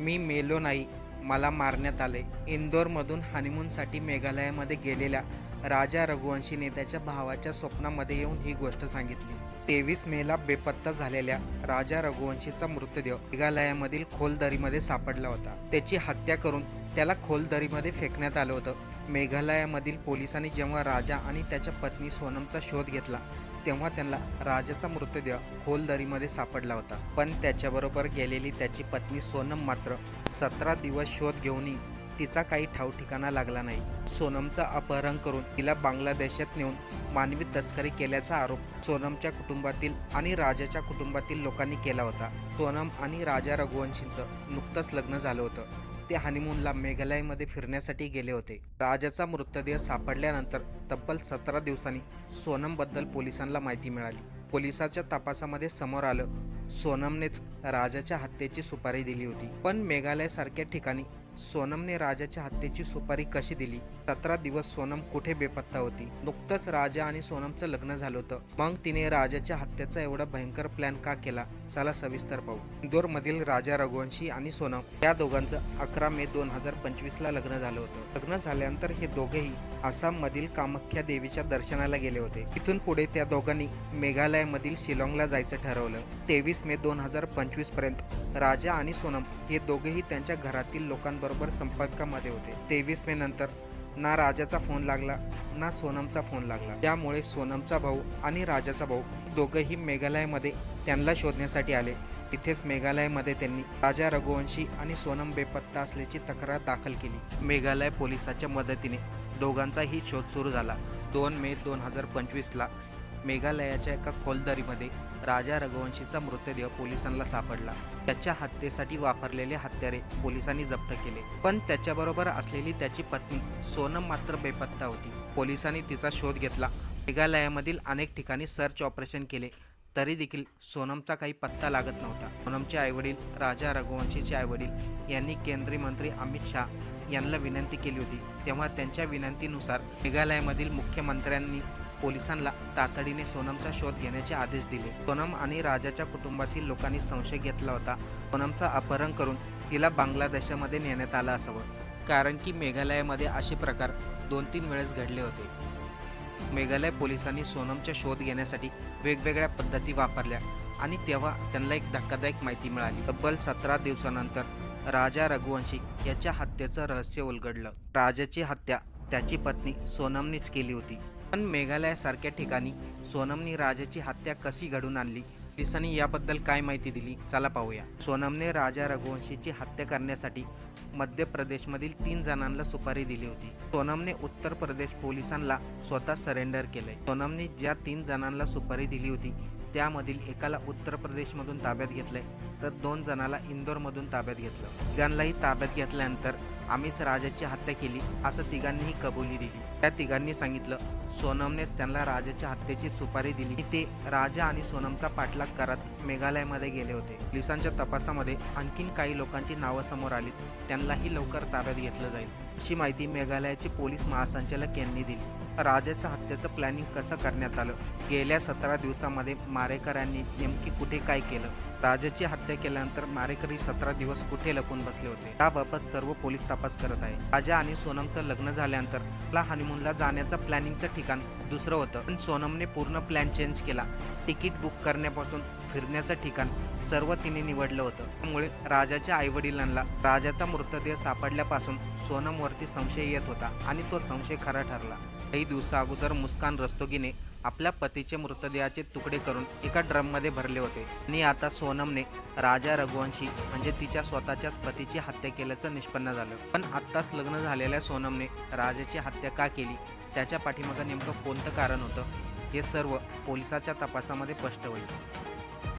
मी मेलो नाही. मला मारण्यात आले. इंदोरमधून हनीमूनसाठी मेघालयामध्ये गेलेल्या राजा रघुवंशीने त्याच्या भावाच्या स्वप्नामध्ये येऊन ही गोष्ट सांगितली. तेवीस मेला बेपत्ता झालेल्या राजा रघुवंशीचा मृतदेह मेघालयामधील खोलदरीमध्ये सापडला होता. त्याची हत्या करून त्याला खोलदरीमध्ये फेकण्यात आलं होतं. मेघालयामधील पोलिसांनी जेव्हा राजा आणि त्याच्या पत्नी सोनमचा शोध घेतला तेव्हा त्यांना राजाचा मृतदेह खोलदरीमध्ये सापडला होता. पण त्याच्याबरोबर गेलेली त्याची पत्नी सोनम मात्र सतरा दिवस शोध घेऊनही तिचा काही ठाव ठिकाणा लागला नाही. सोनमचा अपहरण करून तिला बांगलादेशात नेऊन मानवी तस्करी केल्याचा आरोप सोनमच्या कुटुंबातील आणि राजाच्या कुटुंबातील लोकांनी केला होता. सोनम आणि राजा रघुवंशींचं नुकतंच लग्न झालं होतं. ते हनीमूनला मेघालयमध्ये फिरण्यासाठी गेले होते. राजाचा मृतदेह सापडल्यानंतर तब्बल सतरा दिवसांनी सोनमबद्दल पोलिसांना माहिती मिळाली. पोलिसाच्या तपासामध्ये समोर आलं सोनमनेच राजाच्या हत्येची सुपारी दिली होती. पण मेघालयसारख्या ठिकाणी सोनमने राजाच्या हत्येची सुपारी कशी दिली? सतरा दिवस सोनम कुठे बेपत्ता होती? नुकतंच राजा आणि सोनमचं लग्न झालं होतं. मग तिने राजाच्या हत्येचा एवढा भयंकर प्लॅन का केला? चला सविस्तर पाहू. इंदोरमधील राजा रघुवंशी आणि सोनम या दोघांचं अकरा मे दोन हजार पंचवीस ला लग्न झालं होतं. लग्न झाल्यानंतर हे दोघेही आसाममधील कामाख्या देवीच्या दर्शनाला गेले होते. इथून पुढे त्या दोघांनी मेघालयमधील शिलाँगला जायचं ठरवलं. तेवीस मे दोन हजार पंचवीसपर्यंत राजा आणि सोनम हे दोघेही त्यांच्या घरातील लोकांबरोबर संपर्कामध्ये होते. तेवीस मे नंतर ना राजाचा फोन लागला ना सोनमचा फोन लागला. त्यामुळे सोनमचा भाऊ आणि राजाचा भाऊ दोघंही मेघालयमध्ये त्यांना शोधण्यासाठी आले. तिथेच मेघालयमध्ये त्यांनी राजा रघुवंशी आणि सोनम बेपत्ता असल्याची तक्रार दाखल केली. मेघालय पोलिसाच्या मदतीने दोघांचाही शोध सुरू झाला. दोन मे दोन हजार पंचवीसला मेघालयाच्या एका खोलदरीमध्ये राजा रघुवंशीचा मृतदेह पोलिसांना सापडला. त्याच्या हत्येसाठी वापरलेले हत्यारे पोलिसांनी जप्त केले. पण त्याच्याबरोबर असलेली त्याची पत्नी सोनम मात्र बेपत्ता होती. पोलिसांनी तिचा शोध घेतला. मेघालयामधील अनेक ठिकाणी सर्च ऑपरेशन केले. तरी देखील सोनमचा काही पत्ता लागत नव्हता. सोनमचे आईवडील राजा रघुवंशीचे आईवडील यांनी केंद्रीय मंत्री अमित शाह यांना विनंती केली होती. तेव्हा त्यांच्या विनंतीनुसार मेघालयामधील मुख्यमंत्र्यांनी पोलिसांना तातडीने सोनमचा शोध घेण्याचे आदेश दिले. सोनम आणि राजाच्या कुटुंबातील लोकांनी संशय घेतला होता. सोनमचा अपहरण करून तिला बांगलादेशामध्ये नेण्यात आलं असावं. कारण की मेघालयामध्ये असे प्रकार दोन तीन वेळेस घडले होते. मेघालय पोलिसांनी सोनमचा शोध घेण्यासाठी वेगवेगळ्या पद्धती वापरल्या आणि तेव्हा त्यांना एक धक्कादायक माहिती मिळाली. तब्बल सतरा दिवसानंतर राजा रघुवंशी याच्या हत्येचं रहस्य उलगडलं. राजाची हत्या त्याची पत्नी सोनमनीच केली होती. पण मेघालयासारख्या ठिकाणी सोनमने राजाची हत्या कशी घडून आणली पोलिसांनी याबद्दल काय माहिती दिली चला पाहूया. सोनमने राजा रघुवंशीची हत्या करण्यासाठी मध्य प्रदेशमधील तीन जणांना सुपारी दिली होती. सोनमने उत्तर प्रदेश पोलिसांना स्वतः सरेंडर केले सोनमने ज्या तीन जणांना सुपारी दिली होती त्यामधील एकाला उत्तर प्रदेशमधून ताब्यात घेतलंय तर दोन जणाला इंदोरमधून ताब्यात घेतलं. तिघांनाही ताब्यात घेतल्यानंतर आम्हीच राजाची हत्या केली असं तिघांनीही कबुली दिली. त्या तिघांनी सांगितलं सोनमनेच त्यांना राजाच्या हत्येची सुपारी दिली. ते राजा आणि सोनमचा पाठलाग करत मेघालयमध्ये गेले होते. पोलिसांच्या तपासामध्ये आणखीन काही लोकांची नावं समोर आलीत. त्यांनाही लवकर ताब्यात घेतलं जाईल अशी माहिती मेघालयाचे पोलीस महासंचालक यांनी दिली. राजाच्या हत्येचं प्लॅनिंग कसं करण्यात आलं? गेल्या सतरा दिवसामध्ये मारेकरांनी नेमकी कुठे काय केलं? राजाची हत्या केल्यानंतर मारेकरी सतरा दिवस कुठे लपून बसले होते? त्याबाबत सर्व पोलीस तपास करत आहे राजा आणि सोनमचं लग्न झाल्यानंतर ला हनीमूनला जाण्याचं प्लॅनिंगचं ठिकाण दुसरं होतं. पण सोनमने पूर्ण प्लॅन चेंज केला. तिकीट बुक करण्यापासून फिरण्याचं ठिकाण सर्व तिने निवडलं होतं. त्यामुळे राजाच्या आईवडिलांना राजाचा मृतदेह सापडल्यापासून सोनमवरती संशय येत होता आणि तो संशय खरा ठरला. काही दिवसा अगोदर मुस्कान रस्तोगीने आपल्या पतीचे मृतदेहाचे तुकडे करून एका ड्रममध्ये भरले होते. आणि आता सोनमने राजा रघुवंशी म्हणजे तिच्या स्वतःच्याच पतीची हत्या केल्याचं निष्पन्न झालं. पण आत्ताच लग्न झालेल्या सोनमने राजाची हत्या का केली? त्याच्या पाठीमागं नेमकं कोणतं कारण होतं? हे सर्व पोलिसाच्या तपासामध्ये स्पष्ट होईल.